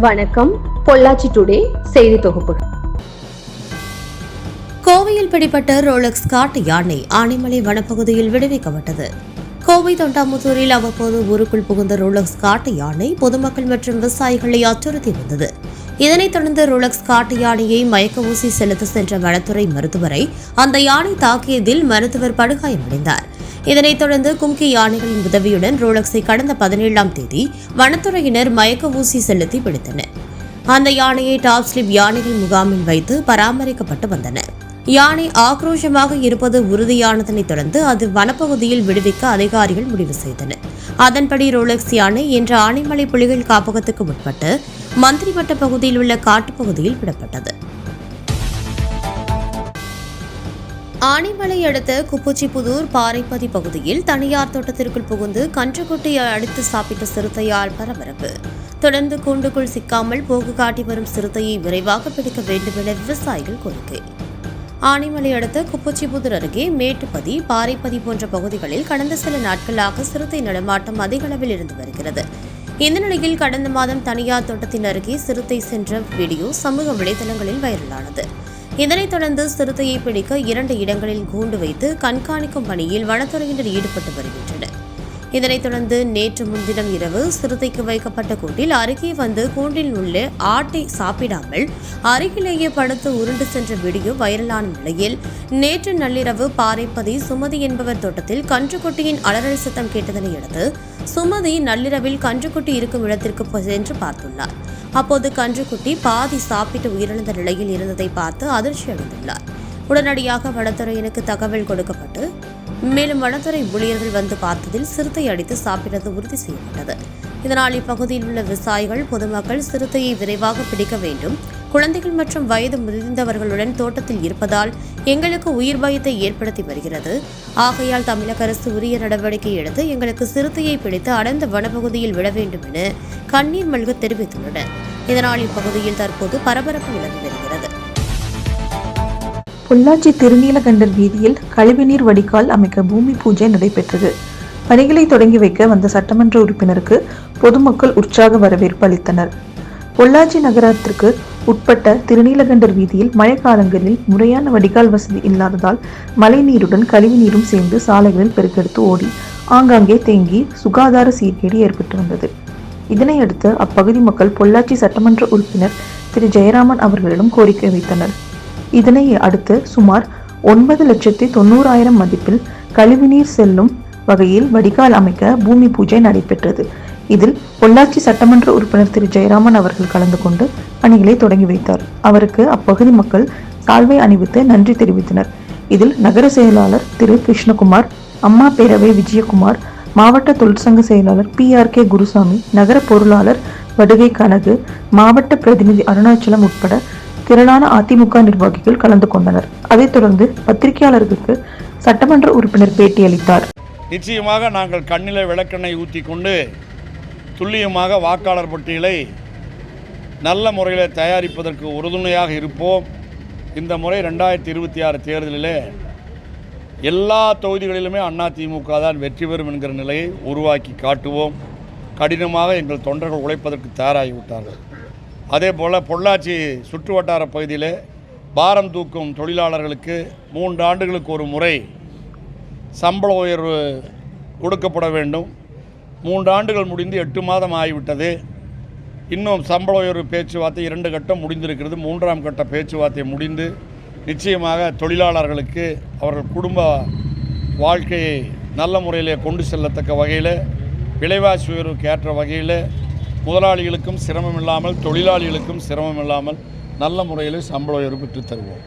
வணக்கம். பொள்ளாச்சி டுடே செய்தி தொகுப்பு. கோவையில் பிடிப்பட்ட ரோலக்ஸ் காட்டு யானை ஆனைமலை வனப்பகுதியில் விடுவிக்கப்பட்டது. கோவை தொண்டாமுத்தூரில் அவ்வப்போது ஊருக்குள் புகுந்த ரோலக்ஸ் காட்டு யானை பொதுமக்கள் மற்றும் விவசாயிகளை அச்சுறுத்தி வந்தது. இதனைத் தொடர்ந்து ரோலக்ஸ் காட்டு யானையை மயக்க ஊசி செலுத்த சென்ற வனத்துறை மருத்துவரை அந்த யானை தாக்கியதில் மருத்துவர் படுகாயமடைந்தார். இதனைத் தொடர்ந்து கும்கி யானைகளின் உதவியுடன் ரோலக்ஸை கடந்த பதினேழாம் தேதி வனத்துறையினர் மயக்க ஊசி செலுத்தி பிடித்தனர். அந்த யானையை டாப் ஸ்லிப் யானைகள் முகாமில் வைத்து பராமரிக்கப்பட்டு வந்தன யானை ஆக்ரோஷமாக இருப்பது உறுதியானதனைத் தொடர்ந்து அது வனப்பகுதியில் விடுவிக்க அதிகாரிகள் முடிவு செய்தனர். அதன்படி ரோலக்ஸ் யானை என்ற ஆனைமலை புலிகள் காப்பகத்துக்கு உட்பட்டு மந்திரிவட்ட பகுதியில் உள்ள காட்டுப்பகுதியில் விடப்பட்டது. ஆனைமலை அடுத்த குப்புச்சிபுதூர் பாறைப்பதி பகுதியில் தனியார் தோட்டத்திற்குள் புகுந்து கன்றுக்குட்டியை அடித்து சாப்பிட்ட சிறுத்தையால் பரபரப்பு. தொடர்ந்து கூண்டுக்குள் சிக்காமல் போக்கு காட்டி வரும் சிறுத்தையை விரைவாக பிடிக்க வேண்டும் என விவசாயிகள் கோரிக்கை. ஆனைமலை அடுத்த குப்புச்சிபுதூர் அருகே மேட்டுப்பதி பாறைப்பதி போன்ற பகுதிகளில் கடந்த சில நாட்களாக சிறுத்தை நடமாட்டம் அதிக அளவில் இருந்து வருகிறது. இந்த நிலையில் கடந்த மாதம் தனியார் தோட்டத்தின் அருகே சிறுத்தை சென்ற வீடியோ சமூக வலைதளங்களில் வைரலானது. இதனைத் தொடர்ந்து சிறுத்தையை பிடிக்க இரண்டு இடங்களில் கூண்டு வைத்து கண்காணிக்கும் பணியில் வனத்துறையினர் ஈடுபட்டு வருகின்றனர். இதனைத் தொடர்ந்து நேற்று முன்தினம் இரவு சிறுத்தைக்கு வைக்கப்பட்ட கூண்டில் அருகே வந்து கூண்டில் உள்ள ஆட்டை சாப்பிடாமல் அருகிலேயே படுத்து உருண்டு சென்ற வீடியோ வைரலான நிலையில் நேற்று நள்ளிரவு பாறைப்பதி சுமதி என்பவர் தோட்டத்தில் கன்றுக்குட்டியின் அலறல் சத்தம் கேட்டதனை அடுத்து சுமதி நள்ளிரவில் கன்றுக்குட்டி இருக்கும் இடத்திற்கு சென்று பார்த்துள்ளார். அப்போது கன்றுக்குட்டி பாதி சாப்பிட்டு உயிரிழந்த நிலையில் இருந்ததை பார்த்து அதிர்ச்சி அடைந்துள்ளார். உடனடியாக வனத்துறையினருக்கு தகவல் கொடுக்கப்பட்டு மேலும் வனத்துறை ஊழியர்கள் வந்து பார்த்ததில் சிறுத்தை அடித்து சாப்பிட்டது உறுதி செய்யப்பட்டது. இதனால் இப்பகுதியில் உள்ள விவசாயிகள் பொதுமக்கள் சிறுத்தையை விரைவாக பிடிக்க வேண்டும். குழந்தைகள் மற்றும் வயது முதிர்ந்தவர்களுடன் தோட்டத்தில் இருப்பதால் எங்களுக்கு உயிர் பயத்தை ஏற்படுத்தி வருகிறது. ஆகையால் தமிழக அரசு உரிய நடவடிக்கை எடுத்து எங்களுக்கு சிறுத்தையை பிடித்து அடர்ந்த வனப்பகுதியில் விட வேண்டும் என கண்ணீர் மல்க தெரிவித்துள்ளனர் இதனால் இப்பகுதியில் தற்போது பரபரப்பு நிலவி வருகிறது. பொள்ளாச்சி திருநீலகண்டர் வீதியில் கழிவுநீர் வடிகால் அமைக்க பூமி பூஜை நடைபெற்றது. பணிகளை தொடங்கி வைக்க வந்த சட்டமன்ற உறுப்பினருக்கு பொதுமக்கள் உற்சாக வரவேற்பு அளித்தனர். பொள்ளாச்சி நகரத்திற்கு உட்பட்ட திருநீலகண்டர் வீதியில் மழைக்காலங்களில் முறையான வடிகால் வசதி இல்லாததால் மழைநீருடன் கழிவுநீரும் சேர்ந்து சாலைகளில் பெருக்கெடுத்து ஓடி ஆங்காங்கே தேங்கி சுகாதார சீர்கேடு ஏற்பட்டு வந்தது இதனையடுத்து அப்பகுதி மக்கள் பொள்ளாச்சி சட்டமன்ற உறுப்பினர் திரு. ஜெயராமன் அவர்களிடம் கோரிக்கை வைத்தனர். இதனை அடுத்து சுமார் ஒன்பது லட்சத்தி தொண்ணூறாயிரம் மதிப்பில் கழிவுநீர் செல்லும் வகையில் வடிகால் அமைக்க பூமி பூஜை நடைபெற்றது. இதில் பொள்ளாச்சி சட்டமன்ற உறுப்பினர் திரு. ஜெயராமன் அவர்கள் கலந்து கொண்டு பணிகளை தொடங்கி வைத்தார். அவருக்கு அப்பகுதி மக்கள் சால்வை அணிவித்து நன்றி தெரிவித்தனர். இதில் நகர செயலாளர் திரு. கிருஷ்ணகுமார் அம்மா பேரவை விஜயகுமார் மாவட்ட தொழிற்சங்க செயலாளர் பி. ஆர். கே. குருசாமி நகர பொருளாளர் வடுகை கனகு மாவட்ட பிரதிநிதி அருணாச்சலம் உட்பட திரளான அதிமுக நிர்வாகிகள் கலந்து கொண்டனர். அதைத் தொடர்ந்து பத்திரிகையாளர்களுக்கு சட்டமன்ற உறுப்பினர் பேட்டியளித்தார். நிச்சயமாக நாங்கள் கண்ணில விளக்கெண்ணை ஊற்றி கொண்டு துல்லியமாக வாக்காளர் பட்டியலை நல்ல முறையில் தயாரிப்பதற்கு உறுதுணையாக இருப்போம். இந்த முறை ரெண்டாயிரத்தி இருபத்தி ஆறு தேர்தலிலே எல்லா தொகுதிகளிலுமே அதிமுக தான் வெற்றி பெறும் என்கிற நிலையை உருவாக்கி காட்டுவோம். கடினமாக எங்கள் தொண்டர்கள் உழைப்பதற்கு தயாராகிவிட்டார்கள் அதே போல் பொள்ளாச்சி சுற்று வட்டார பகுதியில் பாரம் தூக்கும் தொழிலாளர்களுக்கு மூன்று ஆண்டுகளுக்கு ஒரு முறை சம்பள உயர்வு கொடுக்கப்பட வேண்டும். மூன்று ஆண்டுகள் முடிந்து எட்டு மாதம் ஆகிவிட்டது. இன்னும் சம்பள உயர்வு பேச்சுவார்த்தை இரண்டு கட்டம் முடிந்திருக்கிறது. மூன்றாம் கட்ட பேச்சுவார்த்தை முடிந்து நிச்சயமாக தொழிலாளர்களுக்கு அவர்கள் குடும்ப வாழ்க்கையை நல்ல முறையிலே கொண்டு செல்லத்தக்க வகையில் விலைவாசி உயர்வுக்கு ஏற்ற வகையில் முதலாளிகளுக்கும் சிரமம் இல்லாமல் தொழிலாளிகளுக்கும் சிரமம் இல்லாமல் நல்ல முறையில் சம்பள உயர்வு பெற்றுத்தருவோம்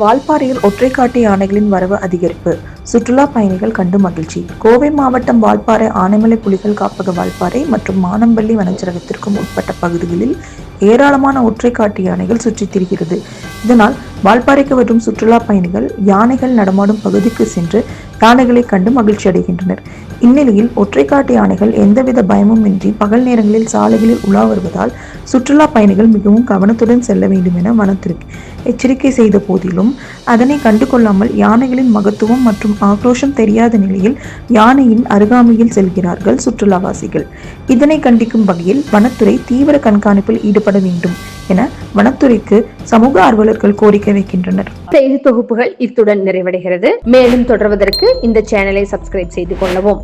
வால்பாறையில் ஒற்றைக்காட்டு யானைகளின் வரவு அதிகரிப்பு. சுற்றுலா பயணிகள் கண்டு மகிழ்ச்சி. கோவை மாவட்டம் வால்பாறை ஆனைமலை புலிகள் காப்பக வால்பாறை மற்றும் மானம்பள்ளி வனச்சரகத்திற்கும் உட்பட்ட பகுதிகளில் ஏராளமான ஒற்றைக்காட்டு யானைகள் சுற்றித் திரிகிறது. இதனால் வால்பாறைக்கு வரும் சுற்றுலா பயணிகள் யானைகள் நடமாடும் பகுதிக்கு சென்று யானைகளை கண்டு மகிழ்ச்சி அடைகின்றனர். இந்நிலையில் ஒற்றைக்காட்டு யானைகள் எந்தவித பயமும் இன்றி பகல் நேரங்களில் சாலைகளில் உலா வருவதால் சுற்றுலா பயணிகள் மிகவும் கவனத்துடன் செல்ல வேண்டும் என வனத்திற்கு எச்சரிக்கை செய்த போதிலும் அதனை கண்டுகொள்ளாமல் யானைகளின் மகத்துவம் மற்றும் ஆக்ரோஷம் தெரியாத நிலையில் யானையின் அருகாமையில் செல்கிறார்கள் சுற்றுலாவாசிகள். இதனை கண்டிக்கும் வகையில் வனத்துறை தீவிர கண்காணிப்பில் ஈடுபட வேண்டும் என வனத்துறைக்கு சமூக ஆர்வலர்கள் கோரிக்கை வைக்கின்றனர். செய்தி தொகுப்புகள் இத்துடன் நிறைவடைகிறது. மேலும் தொடர்வதற்கு இந்த சேனலை சப்ஸ்கிரைப் செய்து கொள்ளவும்.